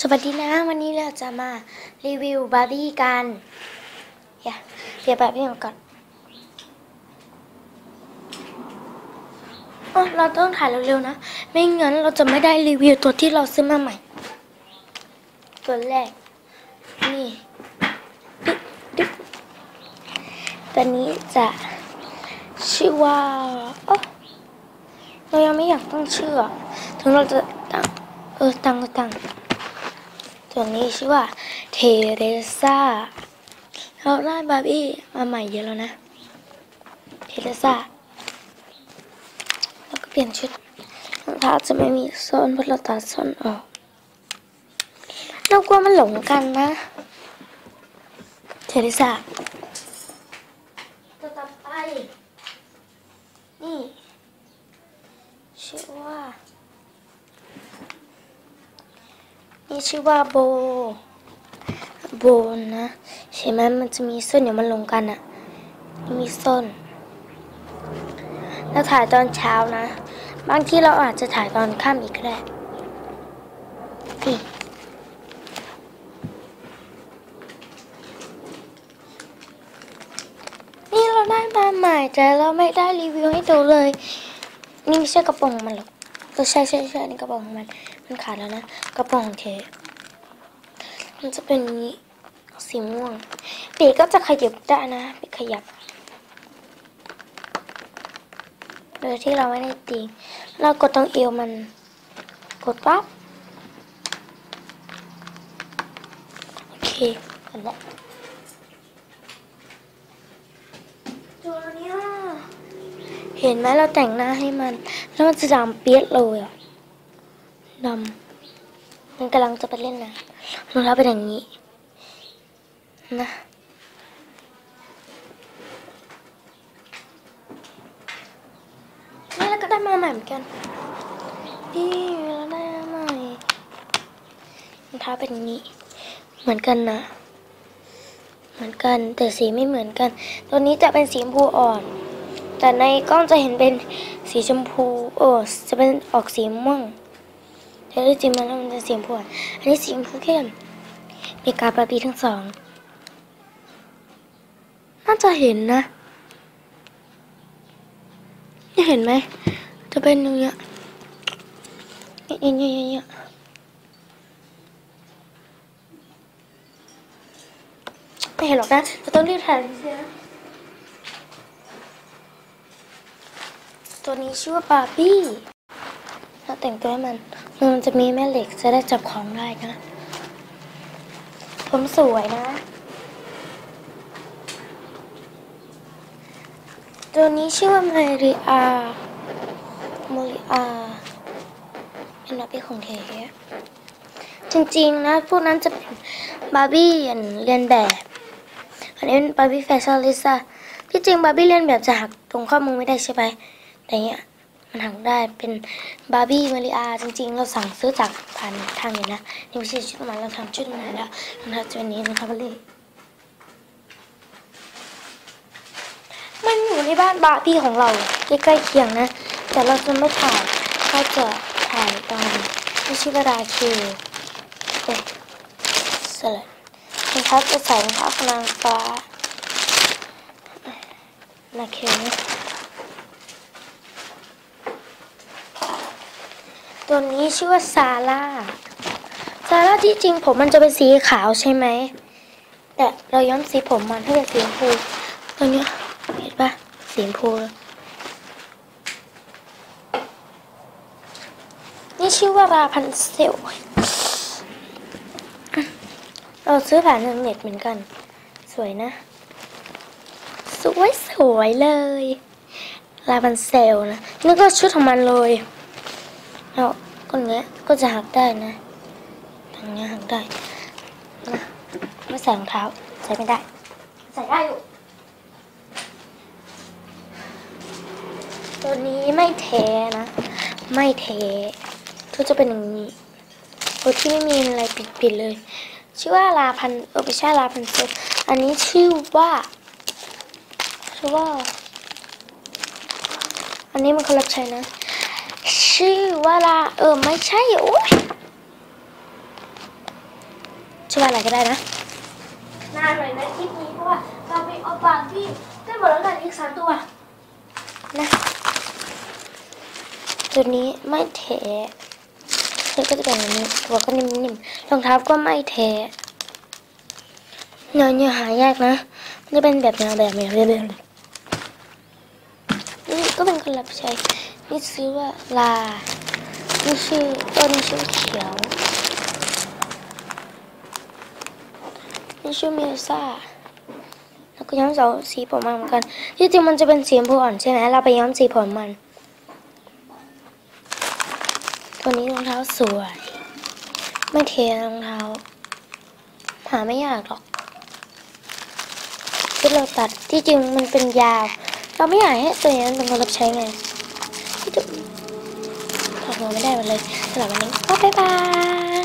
สวัสดีนะวันนี้เราจะมารีวิวบาร์บี้กันอย่าเดี๋ยวแบบนี้ก่อนอ๋อเราต้องถ่ายเร็วๆนะ ไม่งั้นเราจะไม่ได้รีวิวตัวที่เราซื้อมาใหม่ ตัวแรก นี่ดึ๊บตัวนี้จะชื่อว่าโอ้เรายังไม่อยากตั้งชื่อ ถึงเราจะตั้งเออตั้งก็ตั้ง ตัวนี้ชื่อว่าเทเรซ่าเราได้บาร์บี้มาใหม่เยอะแล้วนะ เทเรซ่าแล้วก็เปลี่ยนชุดรองเท้าจะไม่มีส้นเพราะเราตัดส้นออกเรากลัวมันหลงกันนะ เทเรซ่าตัวต่อไป นี่ ชื่อว่า นี่ชื่อว่าโบ โบนะใช่ไหมมันจะมีส้นเดี๋ยวมันลงกันอะมีส้น แล้วถ่ายตอนเช้านะ บางที่เราอาจจะถ่ายตอนค่ำอีกก็ได้นี่นี่เราได้มาใหม่แต่เราไม่ได้รีวิวให้ดูเลย นี่ไม่ใช่กระโปรงมันหรอกเออใช่ใช่ใช่นี่กระโปรงของมัน มันขาดแล้วนะ กระปรงของเทมันจะเป็นนี้สีม่วง ปีกก็จะขยับได้นะ ปีกขยับ โดยที่เราไม่ได้ตีเรากดตรงเอวมัน กดปั๊บ โอเคกดแล้วตัวเนี้เห็นไหมเราแต่งหน้าให้มัน แล้วมันจะดำเปี๊ยดเลยอะ ดำมันกำลังจะไปเล่นนะรองเท้าเป็นอย่างนี้ นะนี่เราก็ได้มาใหม่เหมือนกันนี่เราได้มาใหม่รองเท้าเป็นอย่างนี้ เหมือนกันนะเหมือนกันแต่สีไม่เหมือนกัน ตัวนี้จะเป็นสีชมพูอ่อน แต่ในกล้องจะเห็นเป็นสีชมพูเออจะเป็นออกสีม่วง แต่ที่จริงมันมันจะสีชมพูอ่อนอันนี้สีชมพูเข้มมีการบาร์บี้ทั้งสองน่าจะเห็นนะนี่เห็นไหมจะเป็นอย่างเงี้ยเนี่ยเนี่ยเนี่ยไม่เห็นหรอกนะจะต้องรีบถ่ายเสียตัวนี้ชื่อว่าบาร์บี้เราแต่งตัวให้มัน มันจะมีแม่เหล็กจะได้จับของได้นะ ผมสวยนะ ตัวนี้ชื่อว่ามาริอามาริอาเป็นนักเป็นของเทจริงๆนะ พวกนั้นจะเป็นบาร์บี้เรียนแบบ อันนี้เป็นบาร์บี้แฟชั่นลิซ่าที่จริงบาร์บี้เรียนแบบจะหักตรงข้อมือไม่ได้ใช่ไหมแต่เนี้ย มันหักได้เป็นบาร์บี้มาริอาจริง ๆ เราสั่งซื้อจากผ่านทางนี้นะนี่ไม่ใช่ชุดมันเราทำชุดมาแล้วนะครับชุดนี้นะครับเลยมันอยู่ในบ้านบาร์บี้ของเราใกล้ๆเคียงนะ แต่เราจะไม่ถ่ายก็จะถ่ายตอนไม่ช่เวลาคิวเด็กสลัดรองเท้าจะใส่รองเท้านางฟ้านาเคิวนะ ตัวนี้ชื่อว่าซาร่า ซาร่าที่จริงผมมันจะเป็นสีขาวใช่ไหม แต่เราย้อมสีผมมันให้เป็นสีชมพู ตัวนี้เห็นปะสีชมพู นี่ชื่อว่าราพันเซล เราซื้อผ่านทางเน็ตเหมือนกัน สวยนะ สวยสวยเลยลาพันเซลนะนี่ก็ชุดของมันเลยแล้ว ก็เนี้ยก็จะหักได้นะทางเนี้ยหักได้นะไม่ใส่รองเท้าใส่ไม่ได้ ใส่ได้อยู่ตัวนี้ไม่เทนะ ไม่เททุกจะเป็นอย่างนี้ตัวที่ไม่มีอะไรปิดๆเลย ชื่อว่าลาพันเออไม่ใช่ลาพันเซลอันนี้ชื่อว่าชื่อว่า อันนี้มันคอลเลคชันนะ ชื่อว่าลาเออไม่ใช่โอ้ยชื่อว่าอะไรก็ได้นะนานหน่อยนะคลิปนี้เพราะว่าเราไปเอาปากที่ได้หมดแล้วกันอีกสามตัวนะตัวนี้ไม่แท้เสื้อก็จะเป็นแบบนี้ตัวก็นิ่มๆรองเท้าก็ไม่แท้เนื้อเนื้อหายากนะมันจะเป็นแบบแนวแบบนี้เรื่อยๆนี่ก็เป็นคนรับใช้ นี่ซื้อว่าลา นี่ชื่อต้นชื่อเขียว นี่ชื่อเมลซ่า แล้วก็ย้อมสสีผมมาเหมือนกัน ที่จริงมันจะเป็นสีชมพูอ่อนใช่ไหม เราไปย้อมสีผมมัน ตัวนี้รองเท้าสวย ไม่เทรองเท้า หาไม่ยากหรอกที่เราตัดที่จริงมันเป็นยาว เราไม่อยากให้ตัวนี้เป็นคนรับใช้ไง ไม่ได้หมดเลยสำหรับวันนี้ก็บ๊ายบาย